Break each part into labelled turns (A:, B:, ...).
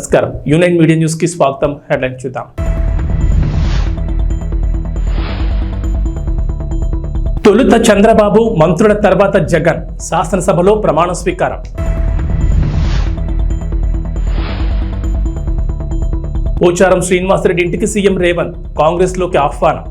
A: నమస్కారం యూనైన్ media news కి స్వాగతం హెడ్లైన్ చూద్దాం తొలుత చంద్రబాబు మంత్రుల తర్వాత జగన్ శాసనసభలో ప్రమాణ స్వీకారం పోచారం శ్రీనివాసరెడ్డి ఇంటికి సీఎం రేవంత్ లోకి ఆహ్వానం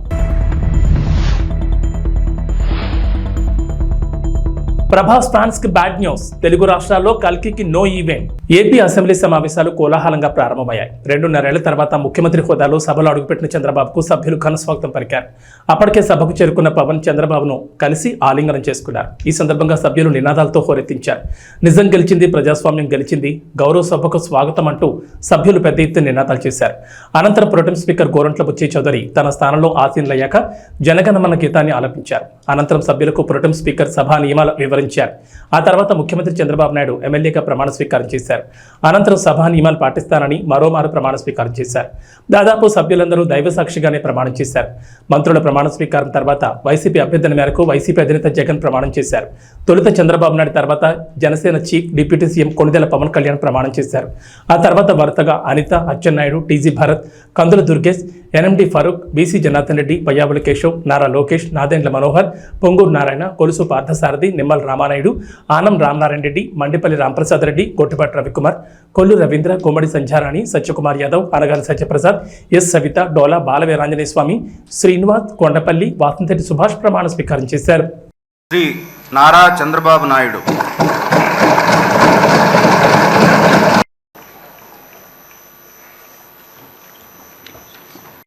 A: ప్రభాస్ కి బ్యాడ్ న్యూస్ తెలుగు రాష్ట్రాల్లో కల్కి నో ఈవెంట్ ఏపీ అసెంబ్లీ సమావేశాలు కోలాహలంగా ప్రారంభమయ్యాయి రెండున్నరేళ్ల తర్వాత ముఖ్యమంత్రి హోదాలో సభలో అడుగుపెట్టిన చంద్రబాబుకు సభ్యులు స్వాగతం పలికారు అప్పటికే సభకు చేరుకున్న పవన్ చంద్రబాబును కలిసి ఆలింగనం చేసుకున్నారు ఈ సందర్భంగా సభ్యులు నినాదాలతో హోరెత్తించారు నిజం గెలిచింది ప్రజాస్వామ్యం గెలిచింది గౌరవ సభకు స్వాగతం అంటూ సభ్యులు పెద్ద ఎత్తున నినాదాలు చేశారు అనంతరం ప్రొటెం స్పీకర్ గోరంట్ల బుచ్చి చౌదరి తన స్థానంలో ఆసీనులయ్యాక జనగణమన గీతాన్ని ఆలపించారు అనంతరం సభ్యులకు ప్రొటెం స్పీకర్ సభా నియమాలు వివరించారు ఆ తర్వాత ముఖ్యమంత్రి చంద్రబాబు నాయుడు ఎమ్మెల్యేగా ప్రమాణ స్వీకారం చేశారు చేశారు అనంతరం సభా నియమాలు పాటిస్తానని మరోమారు ప్రమాణ స్వీకారం చేశారు దాదాపు సభ్యులందరూ దైవ సాక్షిగానే ప్రమాణం చేశారు మంత్రుల ప్రమాణ స్వీకారం తర్వాత వైసీపీ అభ్యర్థన మేరకు వైసీపీ అధినేత జగన్ ప్రమాణం చేశారు తొలుత చంద్రబాబు నాయుడు తర్వాత Janasena chief deputy CM Konidela Pawan Kalyan ప్రమాణం చేశారు ఆ తర్వాత వరుసగా Anitha Atchannaidu TG Bharath Kandula Durgesh NMD Farooq BC Janardhan Reddy Payyavula Keshav Nara Lokesh Nadendla Manohar Ponguru Narayana Kolusu Parthasarathy Nimmala Ramanaidu Anam Ramanarayana Reddy Mandipalli Ramprasad Reddy Gottipati Ravikumar Kollu Ravindra Kummadi Sandhyarani Satyakumar Yadav Anagala Satyaprasad S Savitha Dola Balaveeranjaneya Swamy Srinivas Kondapalli Vasantati Subhash ప్రమాణ స్వీకారం చేశారు
B: శ్రీ నారా చంద్రబాబు నాయుడు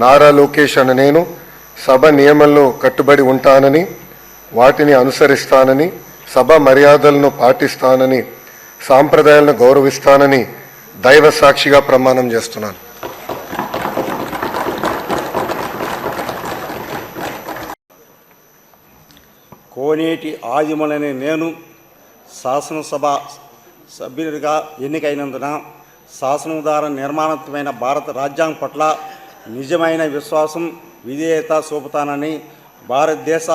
B: నారా లోకేష్ అని నేను సభ నియమంలో కట్టుబడి ఉంటానని వాటిని అనుసరిస్తానని సభ మర్యాదలను పాటిస్తానని సాంప్రదాయాలను గౌరవిస్తానని దైవ సాక్షిగా ప్రమాణం చేస్తున్నాను కోనేటి ఆదిమలనే నేను శాసనసభ సభ్యుడిగా ఎన్నికైనందున శాసనం ద్వారా నిర్మాణత్వమైన భారత రాజ్యాంగం పట్ల నిజమైన విశ్వాసం విధేయత చూపుతానని భారతదేశ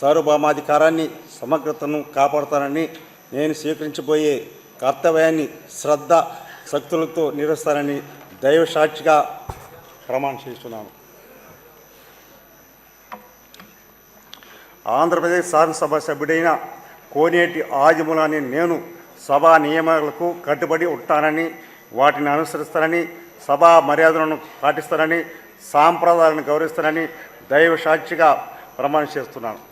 B: సార్వభౌమాధికారాన్ని సమగ్రతను కాపాడుతానని నేను స్వీకరించబోయే కర్తవ్యాన్ని శ్రద్ధ శక్తులతో నిర్వహిస్తానని దైవసాక్షిగా ప్రమాణం చేస్తున్నాను ఆంధ్రప్రదేశ్ శాసనసభ సభ్యుడైన కోనేటి ఆదిమూలాన్ని నేను సభా నియమాలకు కట్టుబడి ఉంటానని వాటిని అనుసరిస్తానని సభా మర్యాదలను పాటిస్తానని సాంప్రదాయాలను గౌరవిస్తానని దైవ సాక్షిగా ప్రమాణం చేస్తున్నాను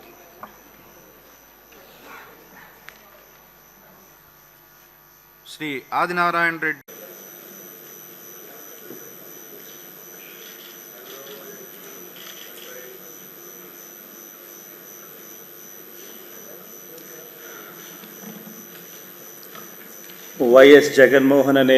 B: శ్రీ ఆదినారాయణ రెడ్డి వైఎస్ జగన్మోహన్ అనే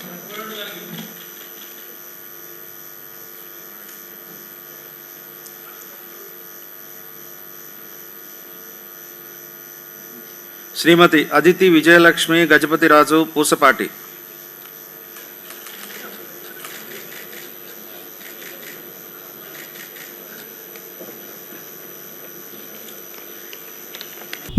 B: శ్రీమతి అదితి విజయలక్ష్మి గజపతిరాజు పూసపాటి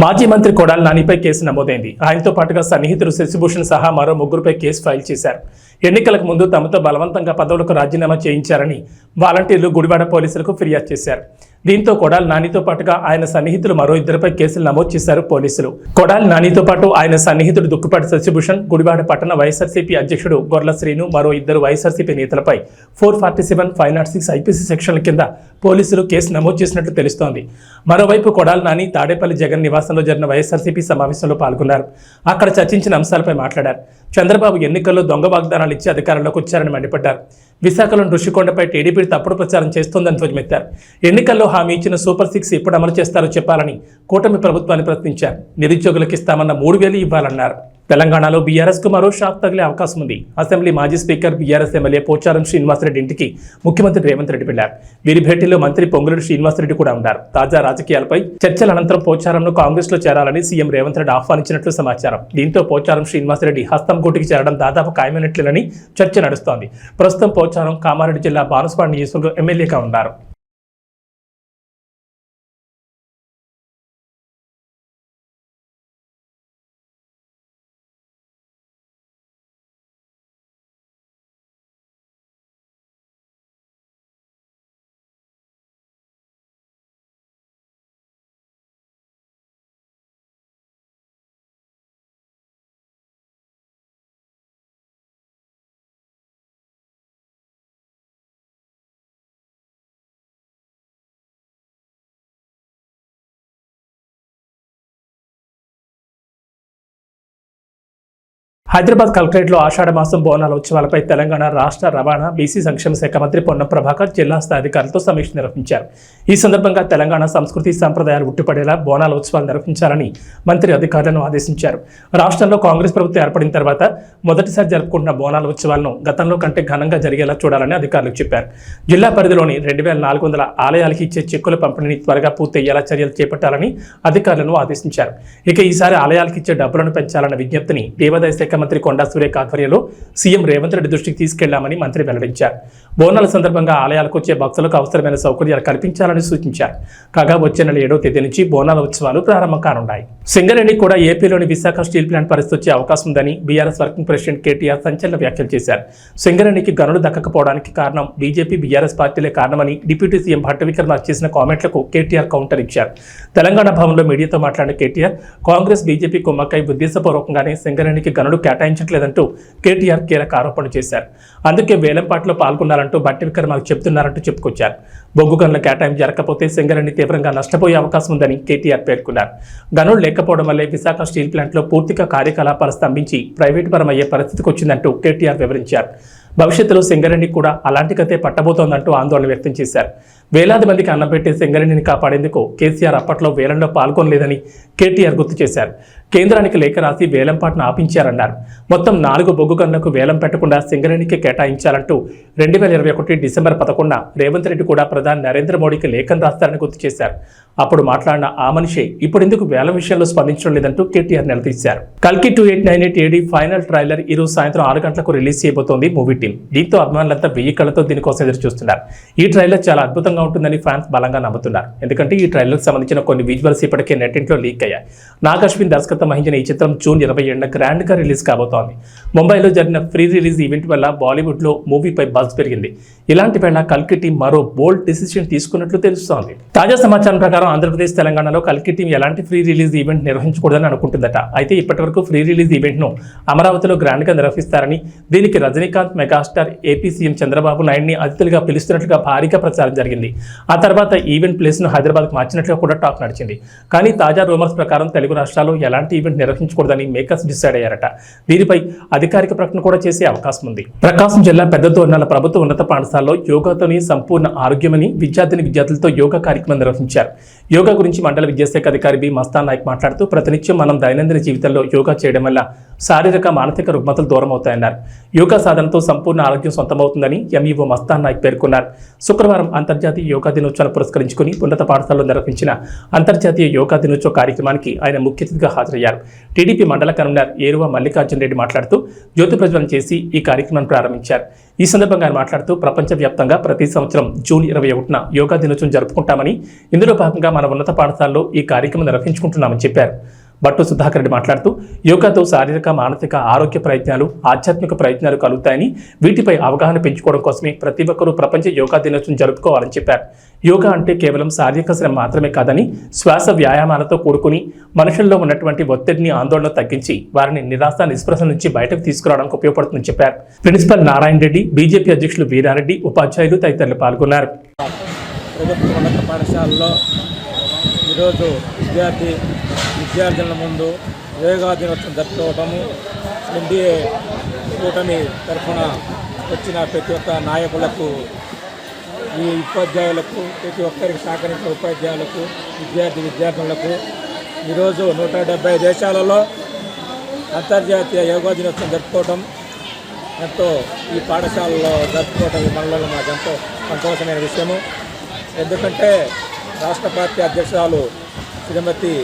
B: మాజీ మంత్రి కొడాలి నానిపై కేసు నమోదైంది ఆయనతో పాటుగా సన్నిహితులు శశిభూషణ్ సహా మరో ముగ్గురుపై కేసు ఫైల్ చేశారు ఎన్నికలకు ముందు తమతో బలవంతంగా పదవులకు రాజీనామా చేయించారని వాలంటీర్లు గుడివాడ పోలీసులకు ఫిర్యాదు చేశారు దీంతో కొడాల్ నానితో పాటుగా ఆయన సన్నిహితులు మరో ఇద్దరిపై కేసులు నమోదు చేశారు పోలీసులు కొడాల్ నానితో పాటు ఆయన సన్నిహితుడు దుక్కుపాటి సత్యభూషణ్ గుడివాడ పట్టణ వైఎస్ఆర్సీపీ అధ్యక్షుడు గొర్ల శ్రీను మరో ఇద్దరు వైఎస్ఆర్సీపీ నేతలపై four forty seven five nought six IPC సెక్షన్ల కింద పోలీసులు కేసు నమోదు చేసినట్లు తెలుస్తోంది మరోవైపు కొడాల్ నాని తాడేపల్లి జగన్ నివాసంలో జరిగిన వైఎస్ఆర్సీపీ సమావేశంలో పాల్గొన్నారు అక్కడ చర్చించిన అంశాలపై మాట్లాడారు చంద్రబాబు ఎన్నికల్లో దొంగ వాగ్దానాలు ఇచ్చి అధికారంలోకి వచ్చారని మండిపడ్డారు విశాఖలోని ఋషికొండపై టీడీపీ తప్పుడు ప్రచారం చేస్తోందని ధ్వజమెత్తారు ఎన్నికల్లో హామీ ఇచ్చిన సూపర్ సిక్స్ ఎప్పుడు అమలు చేస్తారో చెప్పాలని కూటమి ప్రభుత్వాన్ని ప్రశ్నించారు నిరుద్యోగులకు ఇస్తామన్న మూడు వేలు ఇవ్వాలన్నారు తెలంగాణలో బీఆర్ఎస్కు మరో షాక్ తగిలే అవకాశం ఉంది అసెంబ్లీ మాజీ speaker BRS MLA Pocharam Srinivasareddy ఇంటికి ముఖ్యమంత్రి రేవంత్ రెడ్డి వెళ్లారు వీరి భేటీలో మంత్రి పొంగులేటి శ్రీనివాసరెడ్డి కూడా ఉన్నారు తాజా రాజకీయాలపై చర్చల అనంతరం పోచారంను కాంగ్రెస్లో చేరాలని సీఎం రేవంత్ రెడ్డి ఆహ్వానించినట్లు సమాచారం దీంతో పోచారం శ్రీనివాసరెడ్డి హస్తం గూటికి చేరడం దాదాపు ఖాయమైనట్లేనని చర్చ నడుస్తోంది ప్రస్తుతం పోచారం కామారెడ్డి జిల్లా బానస్వాడ నియోజకవర్గం ఎమ్మెల్యేగా ఉన్నారు హైదరాబాద్ కలెక్టరేట్లో ఆషాఢ మాసం బోనాల ఉత్సవాలపై తెలంగాణ రాష్ట్ర రవాణా బీసీ సంక్షేమ శాఖ మంత్రి పొన్నం ప్రభాకర్ జిల్లా స్థాయి అధికారులతో సమీక్ష నిర్వహించారు ఈ సందర్భంగా తెలంగాణ సంస్కృతి సంప్రదాయాలు ఉట్టిపడేలా బోనాల ఉత్సవాలు నిర్వహించాలని మంత్రి అధికారులను ఆదేశించారు రాష్ట్రంలో కాంగ్రెస్ ప్రభుత్వం ఏర్పడిన తర్వాత మొదటిసారి జరుపుకుంటున్న బోనాల ఉత్సవాలను గతంలో కంటే ఘనంగా జరిగేలా చూడాలని అధికారులు చెప్పారు జిల్లా పరిధిలోని రెండు వేల నాలుగు వందల ఆలయాలకి ఇచ్చే చెక్కుల పంపిణీని త్వరగా పూర్తయ్యేలా చర్యలు చేపట్టాలని అధికారులను ఆదేశించారు ఇక ఈసారి ఆలయాలకు ఇచ్చే డబ్బులను పెంచాలన్న విజ్ఞప్తిని దేవాదాయ శాఖ మంత్రి కొండా సురేఖ ఆధ్వర్యంలో సీఎం రేవంత్ రెడ్డి దృష్టికి తీసుకెళ్లామని మంత్రి వెల్లడించారు బోనాల సందర్భంగా ఆలయాలకు వచ్చే భక్తులకు అవసరమైన సౌకర్యాలు కల్పించాలని సూచించారు కాగా వచ్చే నెల ఏడవ తేదీ నుంచి బోనాల ఉత్సవాలు ప్రారంభం కానున్నాయి సింగరేణి కూడా ఏపీలోని విశాఖ స్టీల్ ప్లాంట్ పరిస్థితి వచ్చే అవకాశం ఉందని బీఆర్ఎస్ వర్కింగ్ ప్రెసిడెంట్ కేటీఆర్ సంచలన వ్యాఖ్యలు చేశారు సింగరేణికి గనులు దక్కకపోవడానికి కారణం బీజేపీ బీఆర్ఎస్ పార్టీలే కారణమని డిప్యూటీ సీఎం భట్ట చేసిన కామెంట్లకు కేటీఆర్ కౌంటర్ ఇచ్చారు తెలంగాణ భవన్లో మీడియాతో మాట్లాడిన కేటీఆర్ కాంగ్రెస్ బీజేపీ కుమ్మక్కై ఉద్దేశపూర్వకంగానే సింగరేణికి గనులు కేటాయించట్లేదంటూ కేటీఆర్ కీలక ఆరోపణ చేశారు అందుకే వేలంపాట్లో పాల్గొన్నారంటూ బట్టి విక్రమాలు చెప్తున్నారంటూ చెప్పుకొచ్చారు బొగ్గు గనుల కేటాయింపు జరగకపోతే సింగరణి తీవ్రంగా నష్టపోయే అవకాశం ఉందని కేటీఆర్ పేర్కొన్నారు గనులు లేకపోవడం వల్లే విశాఖ స్టీల్ ప్లాంట్లో పూర్తిగా కార్యకలాపాలు స్తంభించి ప్రైవేటు పరమయ్యే పరిస్థితికి వచ్చిందంటూ కేటీఆర్ వివరించారు భవిష్యత్తులో సింగరణి కూడా అలాంటి కథే పట్టబోతోందంటూ ఆందోళన వ్యక్తం చేశారు వేలాది మందికి అన్నం పెట్టి సింగరణిని కాపాడేందుకు కేసీఆర్ అప్పట్లో వేలంలో పాల్గొనలేదని కేటీఆర్ గుర్తు చేశారు కేంద్రానికి లేఖ రాసి వేలంపాట్ను ఆపించారన్నారు మొత్తం నాలుగు బొగ్గు గనులకు వేలం పెట్టకుండా సింగరేణికి కేటాయించాలంటూ రెండు వేల ఇరవై ఒకటి డిసెంబర్ పదకొండున రేవంత్ రెడ్డి కూడా ప్రధాని నరేంద్ర మోడీకి లేఖను రాస్తారని గుర్తు చేశారు అప్పుడు మాట్లాడిన ఆ మనిషి ఇప్పుడెందుకు వేలం విషయంలో స్పందించడం లేదంటూ కేటీఆర్ నిలదీశారు కల్కి two eight nine eight AD final trailer ఈరోజు సాయంత్రం ఆరు గంటలకు రిలీజ్ చేయబోతోంది మూవీ టీం దీంతో అభిమానులంతా వెయ్యి కళ్ళతో దీనికోసం ఎదురు చూస్తున్నారు ఈ ట్రైలర్ చాలా అద్భుతంగా ఉంటుందని ఫ్యాన్స్ బలంగా నమ్ముతున్నారు ఎందుకంటే ఈ కు సంబంధించిన కొన్ని విజువల్స్ ఇప్పటికే నెట్టింట్లో లీక్ అయ్యాయి నాగ్ అశ్విన్ దర్శకత్వం భారత మహిళన ఈ చిత్రం జూన్ ఇరవై ఏడున గ్రాండ్గా రిలీజ్ కాబోతోంది ముంబైలో జరిగిన ఫ్రీ రిలీజ్ ఈవెంట్ వల్ల బాలీవుడ్లో మూవీపై బజ్ పెరిగింది ఇలాంటి వేళ కల్కి టీం మరో బోల్డ్ డిసిషన్ తీసుకున్నట్లు తెలుస్తోంది తాజా సమాచారం ప్రకారం ఆంధ్రప్రదేశ్ తెలంగాణలో కల్కి టీం ఎలాంటి ఫ్రీ రిలీజ్ ఈవెంట్ నిర్వహించకూడదని అనుకుంటుందట అయితే ఇప్పటివరకు ఫ్రీ రిలీజ్ ఈవెంట్ ను అమరావతిలో గ్రాండ్గా నిర్వహిస్తారని దీనికి Rajinikanth megastar AP CM Chandrababu నాయుడిని అతిథులుగా పిలుస్తున్నట్లుగా భారీగా ప్రచారం జరిగింది ఆ తర్వాత ఈవెంట్ ప్లేస్ను హైదరాబాద్ మార్చినట్లుగా కూడా టాక్ నడిచింది కానీ తాజా రూమర్స్ ప్రకారం తెలుగు రాష్ట్రాల్లో ఎలాంటి ఈవెంట్ నిర్వహించకూడదని మేకర్స్ డిసైడ్ అయ్యారట దీనిపై అధికారిక ప్రకటన కూడా చేసే అవకాశం ఉంది ప్రకాశం జిల్లా పెద్ద తోరణాల ప్రభుత్వ ఉన్నత పాఠశాల పాఠశాలలో యోగాతోనే సంపూర్ణ ఆరోగ్యమని విద్యార్థిని విద్యార్థులతో యోగా కార్యక్రమం నిర్వహించారు యోగా గురించి మండల విద్యాశాఖ అధికారి బి మస్తాన్ నాయక్ మాట్లాడుతూ ప్రతినిత్యం మనం దైనందిన జీవితంలో యోగా చేయడం వల్ల శారీరక మానసిక రుగ్మతలు దూరం అవుతాయన్నారు యోగా సాధనతో సంపూర్ణ ఆరోగ్యం సొంతమవుతుందని ఎంఈఓ మస్తాన్ నాయక్ పేర్కొన్నారు శుక్రవారం అంతర్జాతీయ యోగా దినోత్సవాన్ని పురస్కరించుకుని ఉన్నత పాఠశాలలో నిర్వహించిన అంతర్జాతీయ యోగా దినోత్సవ కార్యక్రమానికి ఆయన ముఖ్య అతిథిగా హాజరయ్యారు టీడీపీ మండల కన్వీనర్ ఏరువ మల్లికార్జున రెడ్డి మాట్లాడుతూ జ్యోతి ప్రజ్వలన చేసి ఈ కార్యక్రమాన్ని ప్రారంభించారు ఈ సందర్భంగా ఆయన మాట్లాడుతూ ప్రపంచవ్యాప్తంగా ప్రతి సంవత్సరం జూన్ ఇరవై ఒకటిన యోగా దినోత్సవం జరుపుకుంటామని ఇందులో భాగంగా మన ఉన్నత పాఠశాలలో ఈ కార్యక్రమం నిర్వహించుకుంటున్నామని చెప్పారు భట్టు సుధాకర్ రెడ్డి మాట్లాడుతూ యోగాతో శారీరక మానసిక ఆరోగ్య ప్రయత్నాలు ఆధ్యాత్మిక ప్రయత్నాలు కలుగుతాయని వీటిపై అవగాహన పెంచుకోవడం కోసమే ప్రతి ఒక్కరూ ప్రపంచ యోగా దినోత్సవం జరుపుకోవాలని చెప్పారు యోగా అంటే కేవలం శారీరక శ్రమ మాత్రమే కాదని శ్వాస వ్యాయామాలతో కూడుకుని మనుషుల్లో ఉన్నటువంటి ఒత్తిడిని ఆందోళన తగ్గించి వారిని నిరాశ నిస్పృశ నుంచి బయటకు తీసుకురావడానికి ఉపయోగపడుతుందని చెప్పారు ప్రిన్సిపల్ నారాయణ రెడ్డి బీజేపీ అధ్యక్షులు వీరారెడ్డి ఉపాధ్యాయులు తదితరులు పాల్గొన్నారు
C: ప్రభుత్వ ఉన్నత పాఠశాలలో ఈరోజు విద్యార్థి విద్యార్థుల ముందు యోగా దినోత్సవం జరుపుకోవటము ఎన్డీఏ కూటమి తరఫున వచ్చిన ప్రతి ఒక్క నాయకులకు ఈ ఉపాధ్యాయులకు ప్రతి ఒక్కరికి సహకరించిన ఉపాధ్యాయులకు విద్యార్థి విద్యార్థులకు ఈరోజు నూట డెబ్బై దేశాలలో అంతర్జాతీయ యోగా దినోత్సవం జరుపుకోవటం ఎంతో ఈ పాఠశాలలో జరుపుకోవటం ఈ మనలో మాకు ఎంతో సంతోషమైన విషయము ఎందుకంటే రాష్ట్ర పార్టీ అధ్యక్షురాలు శ్రీమతి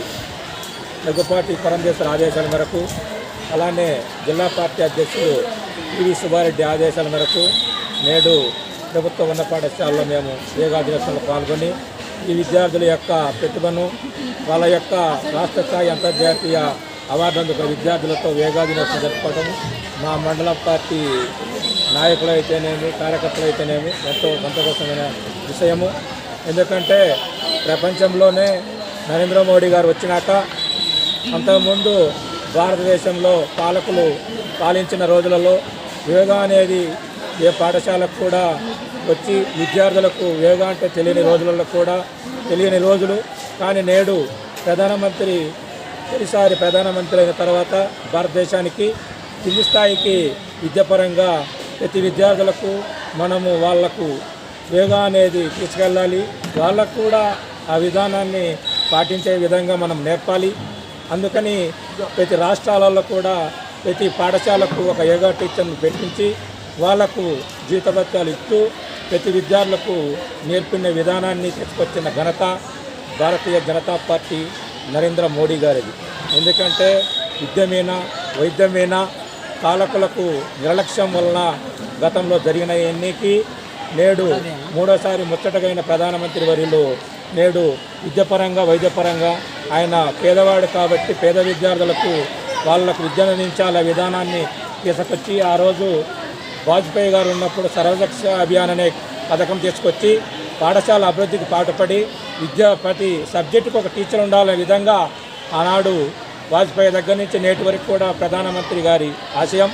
C: దగ్గుపాటి పరమేశ్వర ఆదేశాల మేరకు అలానే జిల్లా పార్టీ అధ్యక్షుడు పివి సుబ్బారెడ్డి ఆదేశాల మేరకు నేడు ప్రభుత్వ ఉన్న పాఠశాలలో మేము యోగాదివేశంలో పాల్గొని ఈ విద్యార్థుల యొక్క ప్రతిభను వాళ్ళ యొక్క రాష్ట్ర స్థాయి అంతర్జాతీయ అందుకున్న విద్యార్థులతో యోగాదివేశం జరుపుకోవడం మా మండల పార్టీ నాయకులు అయితేనేమి కార్యకర్తలు అయితేనేమి ఎంతో సంతోషమైన విషయము ఎందుకంటే ప్రపంచంలోనే నరేంద్ర మోడీ గారు వచ్చినాక అంతకుముందు భారతదేశంలో పాలకులు పాలించిన రోజులలో యోగా అనేది ఏ పాఠశాలకు కూడా వచ్చి విద్యార్థులకు యోగా అంటే తెలియని రోజులలో కూడా తెలియని రోజులు కానీ నేడు ప్రధానమంత్రి తొలిసారి ప్రధానమంత్రి అయిన తర్వాత భారతదేశానికి కింది స్థాయికి విద్యాపరంగా ప్రతి విద్యార్థులకు మనము వాళ్లకు యోగా అనేది తీసుకెళ్ళాలి వాళ్ళకు కూడా ఆ విధానాన్ని పాటించే విధంగా మనం నేర్పాలి అందుకని ప్రతి రాష్ట్రాలలో కూడా ప్రతి పాఠశాలకు ఒక యోగా టీచర్ని పెట్టించి వాళ్లకు జీతభత్యాలు ఇస్తూ ప్రతి విద్యార్థులకు నేర్పిన విధానాన్ని తెచ్చుకొచ్చిన ఘనత భారతీయ జనతా పార్టీ నరేంద్ర మోడీ గారిది ఎందుకంటే విద్యమైన వైద్యమైన పాలకులకు నిర్లక్ష్యం వలన గతంలో జరిగిన ఎన్నికీ నేడు మూడోసారి ముచ్చటగైన ప్రధానమంత్రి వరిలో నేడు విద్యపరంగా వైద్యపరంగా ఆయన పేదవాడు కాబట్టి పేద విద్యార్థులకు వాళ్ళకు విద్యను అందించాలే విధానాన్ని తీసుకొచ్చి ఆ రోజు వాజ్పేయి గారు ఉన్నప్పుడు సర్వదక్ష అభియాన్ అనే పథకం తీసుకొచ్చి పాఠశాల అభివృద్ధికి పాటుపడి విద్య ప్రతి సబ్జెక్టుకు ఒక టీచర్ ఉండాలనే విధంగా ఆనాడు వాజ్పేయి దగ్గర నుంచి నేటి వరకు కూడా ప్రధానమంత్రి గారి ఆశయం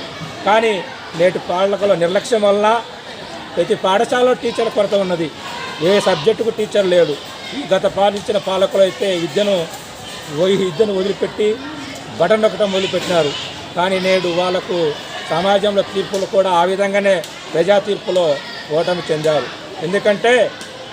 C: కానీ నేటి పాలకుల నిర్లక్ష్యం వల్ల ప్రతి పాఠశాలలో టీచర్ కొరత ఉన్నది ఏ సబ్జెక్టుకు టీచర్ లేడు గత పాలించిన పాలకులు అయితే విద్యను విద్యను వదిలిపెట్టి బటన్ నొక్కడం వదిలిపెట్టినారు కానీ నేడు వాళ్లకు సమాజంలో తీర్పులు కూడా ఆ విధంగానే ప్రజా తీర్పులో ఓటమి చెందారు ఎందుకంటే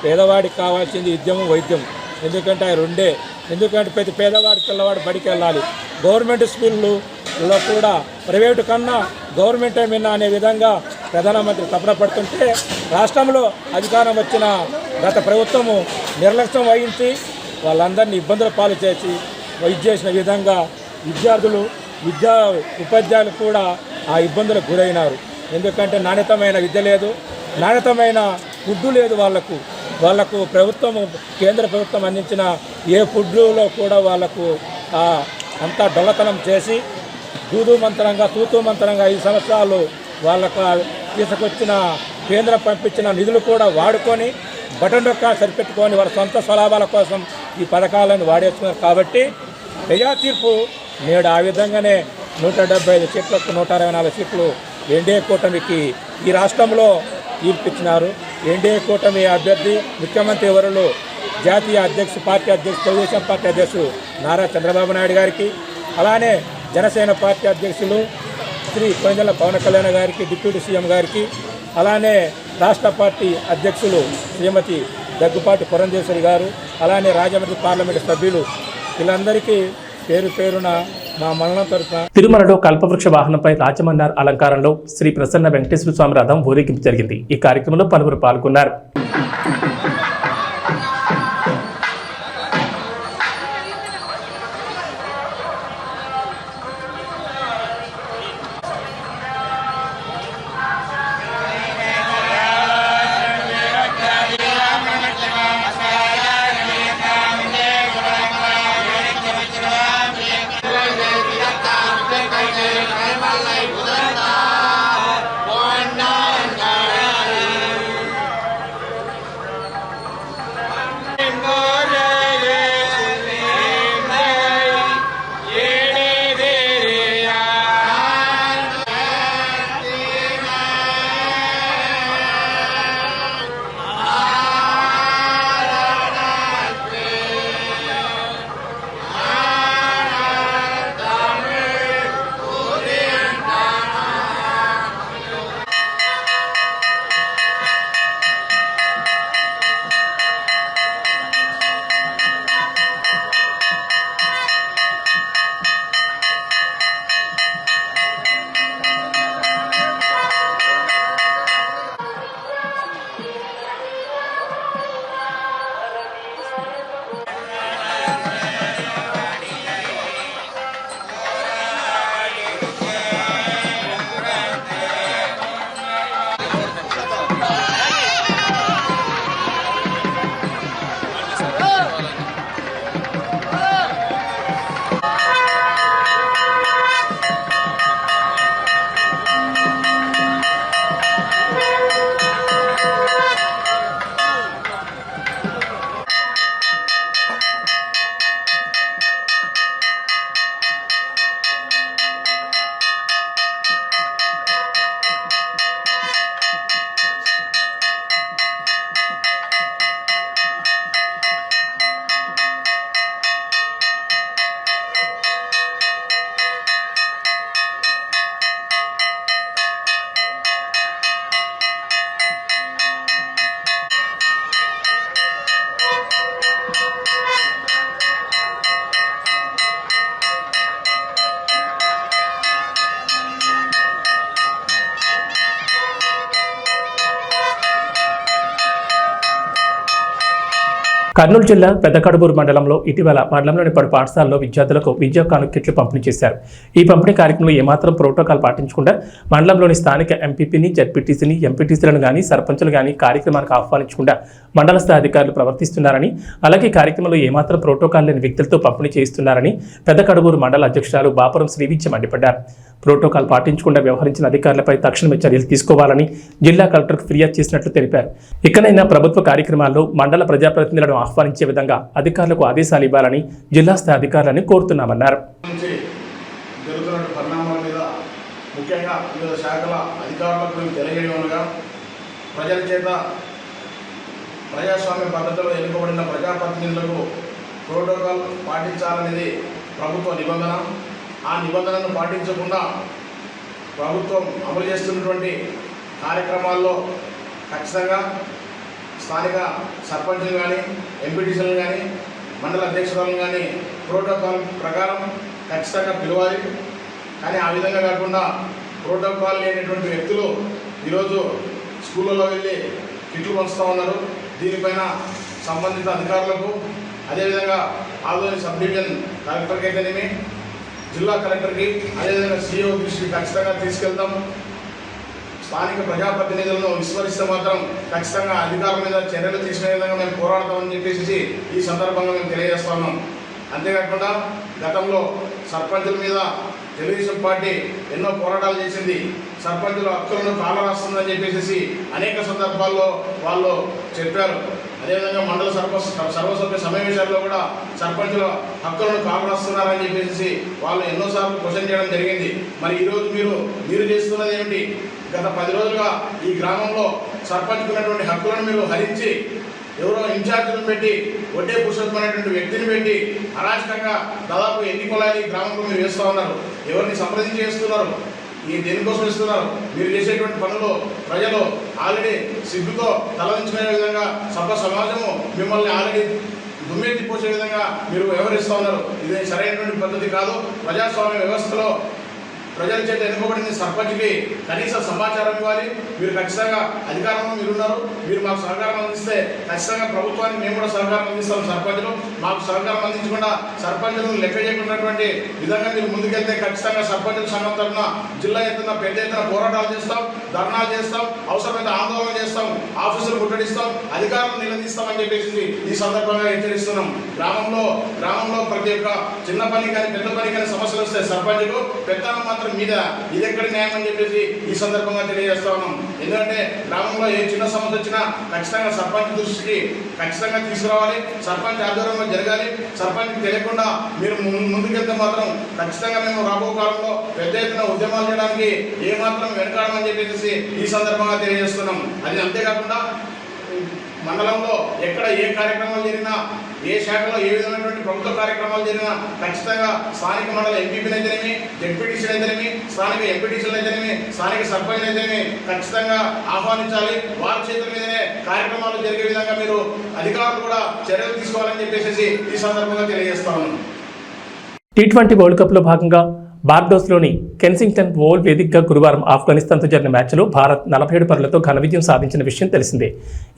C: పేదవాడికి కావాల్సింది విద్యము వైద్యం ఎందుకంటే ఆ రెండే ఎందుకంటే ప్రతి పేదవాడి పిల్లవాడు బడికి వెళ్ళాలి గవర్నమెంట్ స్కూళ్ళలో కూడా ప్రైవేటు కన్నా గవర్నమెంటే మిన్నా అనే విధంగా ప్రధానమంత్రి తపన పడుతుంటే రాష్ట్రంలో అధికారం వచ్చిన గత ప్రభుత్వము నిర్లక్ష్యం వహించి వాళ్ళందరినీ ఇబ్బందుల పాలు చేసి చేసిన విధంగా విద్యార్థులు విద్యా ఉపాధ్యాయులు కూడా ఆ ఇబ్బందులకు గురైనారు ఎందుకంటే నాణ్యతమైన విద్య లేదు నాణ్యతమైన ఫుడ్డు లేదు వాళ్లకు వాళ్లకు ప్రభుత్వం కేంద్ర ప్రభుత్వం అందించిన ఏ ఫుడ్లో కూడా వాళ్లకు అంతా డొల్లతనం చేసి దూదు మంత్రంగా తూతు మంత్రంగా ఐదు సంవత్సరాలు వాళ్ళకు తీసుకొచ్చిన కేంద్రం పంపించిన నిధులు కూడా వాడుకొని బటన్ డొక్క సరిపెట్టుకొని వారి సొంత స్వలాభాల కోసం ఈ పథకాలను వాడేస్తున్నారు కాబట్టి ప్రజా తీర్పు నేడు ఆ విధంగానే నూట డెబ్బై ఐదు సీట్లకు నూట అరవై నాలుగు సీట్లు ఎన్డీఏ కూటమికి ఈ రాష్ట్రంలో తీర్పిచ్చినారు ఎన్డీఏ కూటమి అభ్యర్థి ముఖ్యమంత్రి ఎవరులు జాతీయ అధ్యక్షుడు పార్టీ అధ్యక్షుడు తెలుగుదేశం పార్టీ అధ్యక్షుడు నారా చంద్రబాబు నాయుడు గారికి అలానే జనసేన పార్టీ అధ్యక్షులు శ్రీ కొందల పవన్ కళ్యాణ్ గారికి డిప్యూటీ సీఎం గారికి అలానే రాష్ట్ర పార్టీ అధ్యక్షులు శ్రీమతి దగ్గుపాటి పురంజేశ్వరి గారు అలానే రాజమండ్రి పార్లమెంటు సభ్యులు వీళ్ళందరికీ పేరు పేరున మా మరణం తరఫున
A: తిరుమలలో కల్పవృక్ష వాహనంపై రాజమన్నార్ అలంకారంలో శ్రీ ప్రసన్న వెంకటేశ్వర స్వామి రథం ఊరేగింపు జరిగింది ఈ కార్యక్రమంలో పలువురు పాల్గొన్నారు కర్నూలు జిల్లా పెద్దకడుబూరు మండలంలో ఇటీవల మండలంలోని పలు పాఠశాలలో విద్యార్థులకు విద్యా కానుకట్లు పంపిణీ చేశారు ఈ పంపిణీ కార్యక్రమంలో ఏమాత్రం ప్రోటోకాల్ పాటించకుండా మండలంలోని స్థానిక ఎంపీపీని జడ్పీటీసీని ఎంపీటీసీలను కానీ సర్పంచులు కానీ కార్యక్రమానికి ఆహ్వానించకుండా మండల స్థాయి అధికారులు ప్రవర్తిస్తున్నారని అలాగే కార్యక్రమంలో ఏమాత్రం ప్రోటోకాల్ లేని వ్యక్తులతో పంపిణీ చేయిస్తున్నారని పెద్దకడుబూరు మండల అధ్యక్షురాలు బాపురం శ్రీవిద్య మండిపడ్డారు ప్రోటోకాల్ పాటించకుండా వ్యవహరించిన అధికారులపై తక్షణమే చర్యలు తీసుకోవాలని జిల్లా కలెక్టర్కు ఫిర్యాదు చేసినట్లు తెలిపారు ఇకనైనా ప్రభుత్వ కార్యక్రమాల్లో మండల ప్రజాప్రతినిధులను ఆహ్వానించే విధంగా అధికారులకు ఆదేశాలు ఇవ్వాలని జిల్లా స్థాయి అధికారులను కోరుతున్నామన్నారు
D: ముఖ్యంగా వివిధ శాఖల ప్రజల చేత ప్రజాస్వామ్య పద్ధతిలో ఎన్నుకోబడిన ప్రజాప్రతినిధులకు ప్రోటోకాల్ పాటించాలనేది ప్రభుత్వ నిబంధన ఆ నిబంధనను పాటించకుండా ప్రభుత్వం అమలు చేస్తున్నటువంటి కార్యక్రమాల్లో ఖచ్చితంగా స్థానిక సర్పంచులు కానీ ఎంపీటీసీలు కానీ మండల అధ్యక్షులను కానీ ప్రోటోకాల్ ప్రకారం ఖచ్చితంగా పిలవాలి కానీ ఆ విధంగా కాకుండా ప్రోటోకాల్ లేనటువంటి వ్యక్తులు ఈరోజు స్కూళ్ళలో వెళ్ళి కిట్లు పంచుతూ ఉన్నారు దీనిపైన సంబంధిత అధికారులకు అదేవిధంగా ఆదోని సబ్ డివిజన్ కలెక్టర్కి అయితేనేమి జిల్లా కలెక్టర్కి అదేవిధంగా సీఓ దృష్టికి ఖచ్చితంగా తీసుకెళ్తాము స్థానిక ప్రజాప్రతినిధులను విస్మరిస్తే మాత్రం ఖచ్చితంగా అధికారుల మీద చర్యలు తీసుకునే విధంగా మేము పోరాడతామని చెప్పేసి ఈ సందర్భంగా మేము తెలియజేస్తున్నాం అంతేకాకుండా గతంలో సర్పంచుల మీద తెలుగుదేశం పార్టీ ఎన్నో పోరాటాలు చేసింది సర్పంచుల హక్కులను కాలరాస్తుందని చెప్పేసి అనేక సందర్భాల్లో వాళ్ళు చెప్పారు అదేవిధంగా మండల సర్ప సర్వసభ్య సమావేశాల్లో కూడా సర్పంచుల హక్కులను కాపాడుస్తున్నారని చెప్పేసి వాళ్ళు ఎన్నోసార్లు క్వశ్చన్ చేయడం జరిగింది మరి ఈరోజు మీరు మీరు చేస్తున్నది ఏమిటి గత పది రోజులుగా ఈ గ్రామంలో ఉన్నటువంటి హక్కులను మీరు హరించి ఎవరో ఇన్ఛార్జీలను పెట్టి ఒడ్డే పురుషోత్తమైనటువంటి వ్యక్తిని పెట్టి అరాచకంగా దాదాపు ఎన్ని కొలాలి గ్రామంలో మీరు వేస్తూ ఉన్నారు ఎవరిని సంప్రదించి చేస్తున్నారు ఈ దేనికోసం ఇస్తున్నారు మీరు చేసేటువంటి పనులు ప్రజలు ఆల్రెడీ సిగ్గుతో తలదించుకునే విధంగా సభ సమాజము మిమ్మల్ని ఆల్రెడీ దుమ్మెత్తిపోసే విధంగా మీరు వ్యవహరిస్తూ ఉన్నారు ఇది సరైనటువంటి పద్ధతి కాదు ప్రజాస్వామ్య వ్యవస్థలో ప్రజల చేత ఎన్నుకోబడిన సర్పంచ్కి కనీస సమాచారం ఇవ్వాలి మీరు ఖచ్చితంగా అధికారంలో మీరున్నారు మీరు మాకు సహకారం అందిస్తే ఖచ్చితంగా ప్రభుత్వాన్ని మేము కూడా సహకారం అందిస్తాం సర్పంచ్లు మాకు సహకారం అందించకుండా సర్పంచులను లెక్క చేయకున్నటువంటి విధంగా మీరు ముందుకెళ్తే ఖచ్చితంగా సర్పంచుల సంఘం తరఫున జిల్లా ఎత్తున పెద్ద ఎత్తున పోరాటాలు చేస్తాం ధర్నాలు చేస్తాం అవసరమైన ఆందోళన చేస్తాం ఆఫీసులు ముట్టడిస్తాం అధికారం నిలదీస్తామని చెప్పేసి ఈ సందర్భంగా హెచ్చరిస్తున్నాం గ్రామంలో గ్రామంలో ప్రతి ఒక్క చిన్న పని కానీ పెద్ద పని కానీ సమస్యలు వస్తే సర్పంచులు పెద్ద మాత్రం మీద ఎక్కడ న్యాయం అని చెప్పేసి ఈ సందర్భంగా తెలియజేస్తా ఉన్నాం ఎందుకంటే గ్రామంలో ఏ చిన్న సమస్య వచ్చినా ఖచ్చితంగా సర్పంచ్ దృష్టికి ఖచ్చితంగా తీసుకురావాలి సర్పంచ్ ఆధ్వర్యంలో జరగాలి సర్పంచ్ తెలియకుండా మీరు ముందుకెళ్తే మాత్రం ఖచ్చితంగా మేము రాబో కాలంలో పెద్ద ఎత్తున ఉద్యమాలు చేయడానికి ఏమాత్రం వెనకాడమని చెప్పేసి ఈ సందర్భంగా తెలియజేస్తున్నాం అది అంతేకాకుండా మండలంలో ఎక్కడ ఏ కార్యక్రమాలు జరిగినా ఏ శాఖలో ఏ విధమైనటువంటి ప్రభుత్వ కార్యక్రమాలు జరిగినా ఖచ్చితంగా స్థానిక మండల ఎంపీపీ అయితేనేమి జెడ్పీటీసీలు అయితేనేమి స్థానిక ఎంపీటీసీలు అయితేనేమి స్థానిక సర్పంచ్ అయితేనేమి ఖచ్చితంగా ఆహ్వానించాలి వారి చేతుల మీదనే కార్యక్రమాలు జరిగే విధంగా మీరు అధికారులు కూడా చర్యలు తీసుకోవాలని చెప్పేసి ఈ సందర్భంగా తెలియజేస్తాను
A: టీ ట్వంటీ వరల్డ్ కప్లో భాగంగా బార్డోస్లోని కెన్సింగ్టన్ ఓల్ వేదికగా గురువారం ఆఫ్ఘనిస్తాన్తో జరిగిన మ్యాచ్లో భారత్ నలభై ఏడు పరులతో ఘన విజయం సాధించిన విషయం తెలిసిందే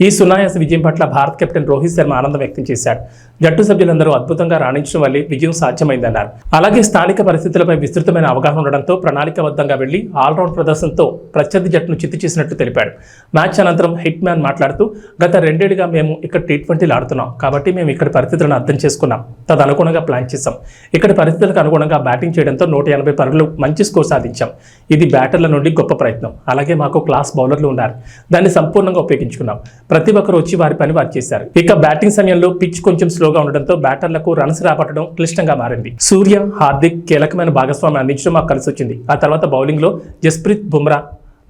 A: ఈ సునాయాస విజయం పట్ల భారత్ కెప్టెన్ రోహిత్ శర్మ ఆనందం వ్యక్తం చేశాడు జట్టు సభ్యులందరూ అద్భుతంగా రాణించడం వల్లే విజయం సాధ్యమైందన్నారు అలాగే స్థానిక పరిస్థితులపై విస్తృతమైన అవగాహన ఉండడంతో ప్రణాళికాబద్ధంగా వెళ్లి ఆల్రౌండ్ ప్రదర్శనతో ప్రత్యర్థి జట్టును చిత్తు చేసినట్లు తెలిపాడు మ్యాచ్ అనంతరం హిట్ మ్యాన్ మాట్లాడుతూ గత రెండేళ్లుగా మేము ఇక్కడ టీ ట్వంటీలు ఆడుతున్నాం కాబట్టి మేము ఇక్కడ పరిస్థితులను అర్థం చేసుకున్నాం తదనుగుణంగా ప్లాన్ చేశాం ఇక్కడ పరిస్థితులకు అనుగుణంగా బ్యాటింగ్ చేయడంతో నూట ఎనభై పరుగులు మంచి స్కోర్ సాధించాం ఇది బ్యాటర్ల నుండి గొప్ప ప్రయత్నం అలాగే మాకు క్లాస్ బౌలర్లు ఉన్నారు దాన్ని సంపూర్ణంగా ఉపయోగించుకున్నాం ప్రతి ఒక్కరు వచ్చి వారి పని వారు చేశారు ఇక బ్యాటింగ్ సమయంలో పిచ్ కొంచెం స్లోగా ఉండడంతో బ్యాటర్లకు రన్స్ రాబట్టడం క్లిష్టంగా మారింది సూర్య హార్దిక్ కీలకమైన భాగస్వామ్యం అందించడం మాకు కలిసి వచ్చింది ఆ తర్వాత బౌలింగ్లో జస్ప్రీత్ బుమ్రా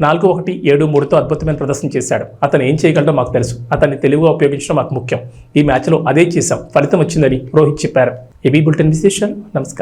A: నాలుగు ఒకటి ఏడు మూడుతో అద్భుతమైన ప్రదర్శన చేశాడు అతను ఏం చేయగలడో మాకు తెలుసు అతన్ని తెలుగుగా ఉపయోగించడం మాకు ముఖ్యం ఈ మ్యాచ్లో అదే చేశాం ఫలితం వచ్చిందని రోహిత్ చెప్పారు ఏబీ బులెటిన్ విశేషాలు నమస్కారం